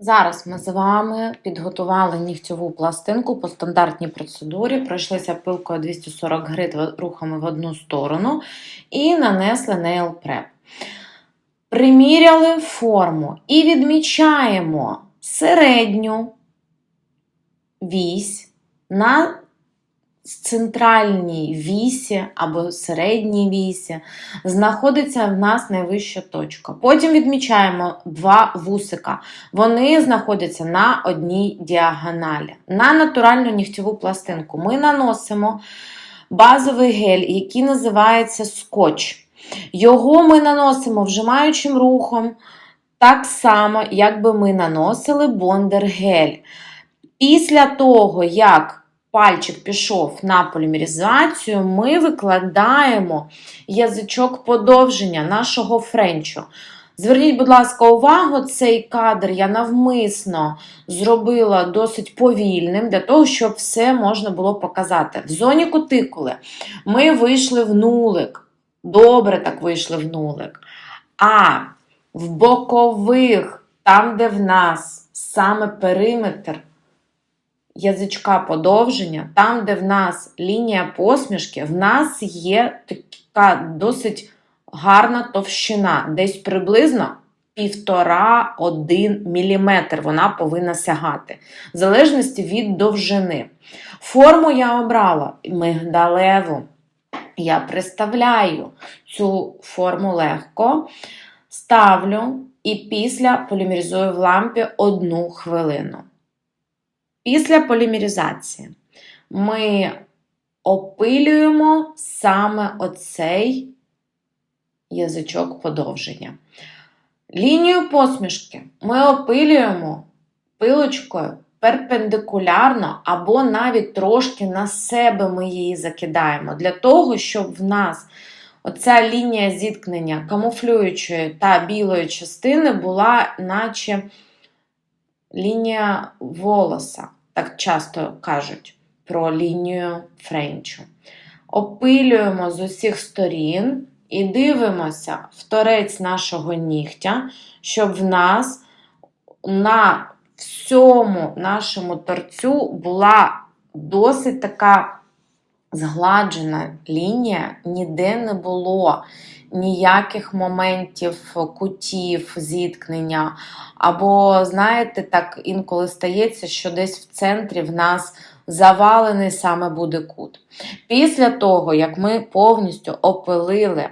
Зараз ми з вами підготували нігтьову пластинку по стандартній процедурі, пройшлися пилкою 240 грит рухами в одну сторону і нанесли Nail Prep. Приміряли форму і відмічаємо середню вісь на центральній вісі або середній вісі знаходиться в нас найвища точка. Потім відмічаємо два вусика. Вони знаходяться на одній діагоналі. На натуральну нігтєву пластинку ми наносимо базовий гель, який називається скотч. Його ми наносимо вжимаючим рухом, так само, як би ми наносили бондер-гель. Після того, як пальчик пішов на полімеризацію, ми викладаємо язичок подовження нашого френчу. Зверніть, будь ласка, увагу, цей кадр я навмисно зробила досить повільним, для того, щоб все можна було показати. В зоні кутикули ми вийшли в нулик. Добре так вийшли в нулик. А в бокових, там, де в нас саме периметр язичка подовження, там, де в нас лінія посмішки, в нас є така досить гарна товщина, десь приблизно 1,5-1 мм вона повинна сягати, в залежності від довжини. Форму я обрала мигдалеву. Я приставляю цю форму легко, ставлю і після полімеризую в лампі одну хвилину. Після полімеризації. Ми опилюємо саме оцей язичок подовження. Лінію посмішки ми опилюємо пилочкою перпендикулярно або навіть трошки на себе ми її закидаємо, для того, щоб в нас оця лінія зіткнення камуфлюючої та білої частини була, наче лінія волоса, так часто кажуть про лінію френчу. Опилюємо з усіх сторін і дивимося в торець нашого нігтя, щоб в нас на всьому нашому торцю була досить така згладжена лінія, ніде не було ніяких моментів, кутів, зіткнення. Або, знаєте, так інколи стається, що десь в центрі в нас завалений саме буде кут. Після того, як ми повністю опилили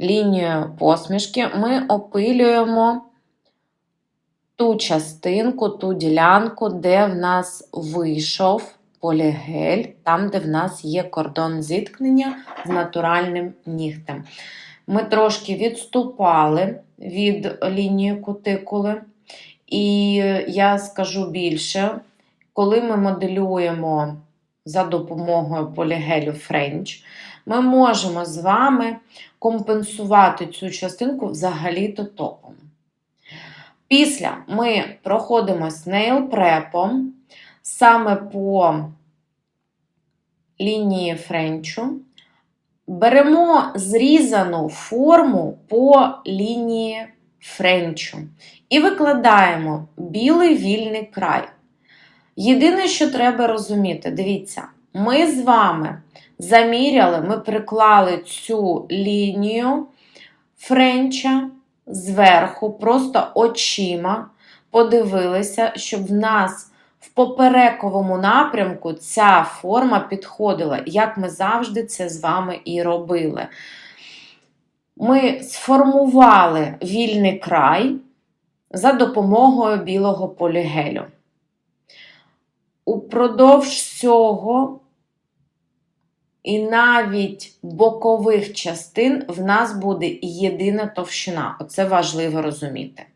лінію посмішки, ми опилюємо ту частинку, ту ділянку, де в нас вийшов полігель, там, де в нас є кордон зіткнення з натуральним нігтем. Ми трошки відступали від лінії кутикули. І я скажу більше, коли ми моделюємо за допомогою полігелю French, ми можемо з вами компенсувати цю частинку взагалі-то топом. Після ми проходимо з нейл-препом саме по лінії френчу, беремо зрізану форму по лінії френчу і викладаємо білий вільний край. Єдине, що треба розуміти, дивіться, ми з вами заміряли, ми приклали цю лінію френча зверху, просто очима, подивилися, щоб в нас в поперековому напрямку ця форма підходила, як ми завжди це з вами і робили. Ми сформували вільний край за допомогою білого полігелю. Упродовж цього і навіть бокових частин в нас буде єдина товщина. Оце важливо розуміти.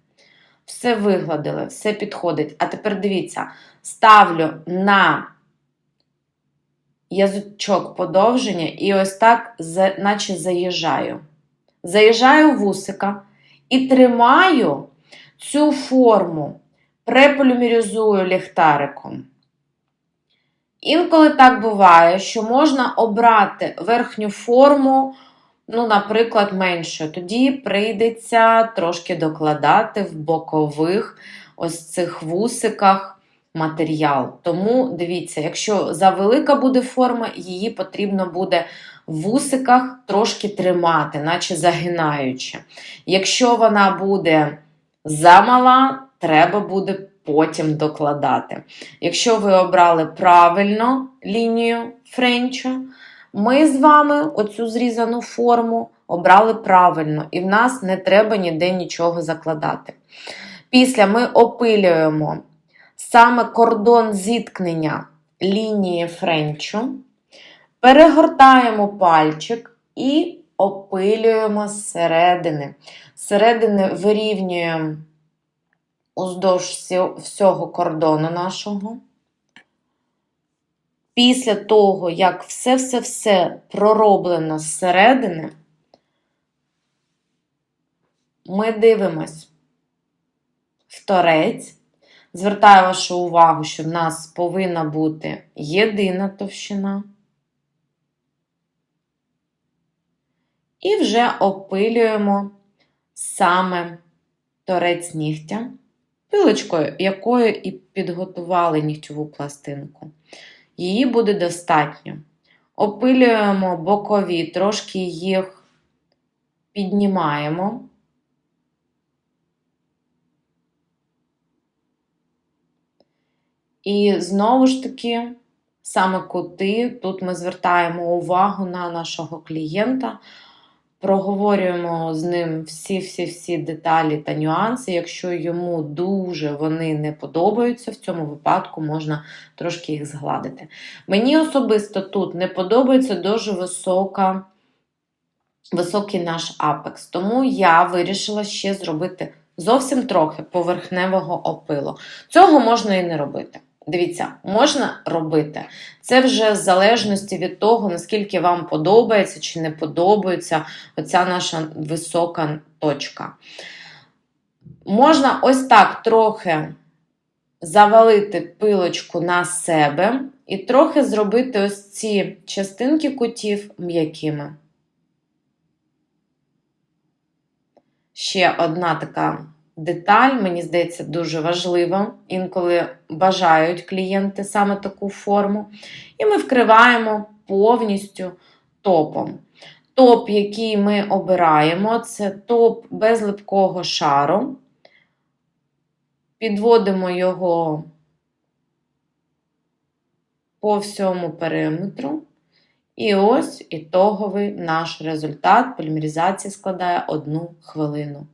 Все вигладили, все підходить. А тепер дивіться, ставлю на язичок подовження і ось так, наче заїжджаю. Заїжджаю вусика і тримаю цю форму, преполімеризую ліхтариком. Інколи так буває, що можна обрати верхню форму, ну, наприклад, меншою. Тоді прийдеться трошки докладати в бокових ось цих вусиках матеріал. Тому дивіться, якщо завелика буде форма, її потрібно буде в вусиках трошки тримати, наче загинаючи. Якщо вона буде замала, треба буде потім докладати. Якщо ви обрали правильно лінію френчу, ми з вами оцю зрізану форму обрали правильно, і в нас не треба ніде нічого закладати. Після ми опилюємо саме кордон зіткнення лінії френчу, перегортаємо пальчик і опилюємо зсередини. Зсередини вирівнюємо уздовж всього кордону нашого. Після того, як все-все-все пророблено зсередини, ми дивимось в торець. Звертаю вашу увагу, що в нас повинна бути єдина товщина. І вже опилюємо саме торець нігтя, пилочкою, якою і підготували нігтьову пластинку. Її буде достатньо. Опилюємо бокові, трошки їх піднімаємо. І знову ж таки, саме кути, тут ми звертаємо увагу на нашого клієнта, проговорюємо з ним всі-всі-всі деталі та нюанси. Якщо йому дуже вони не подобаються, в цьому випадку можна трошки їх згладити. Мені особисто тут не подобається дуже висока, високий наш апекс, тому я вирішила ще зробити зовсім трохи поверхневого опилу. Цього можна і не робити. Дивіться, можна робити. Це вже в залежності від того, наскільки вам подобається чи не подобається оця наша висока точка. Можна ось так трохи завалити пилочку на себе і трохи зробити ось ці частинки кутів м'якими. Ще одна така деталь, мені здається, дуже важлива. Інколи бажають клієнти саме таку форму. І ми вкриваємо повністю топом. Топ, який ми обираємо, це топ без липкого шару. Підводимо його по всьому периметру. І ось ітоговий наш результат полімеризації складає 1 хвилину.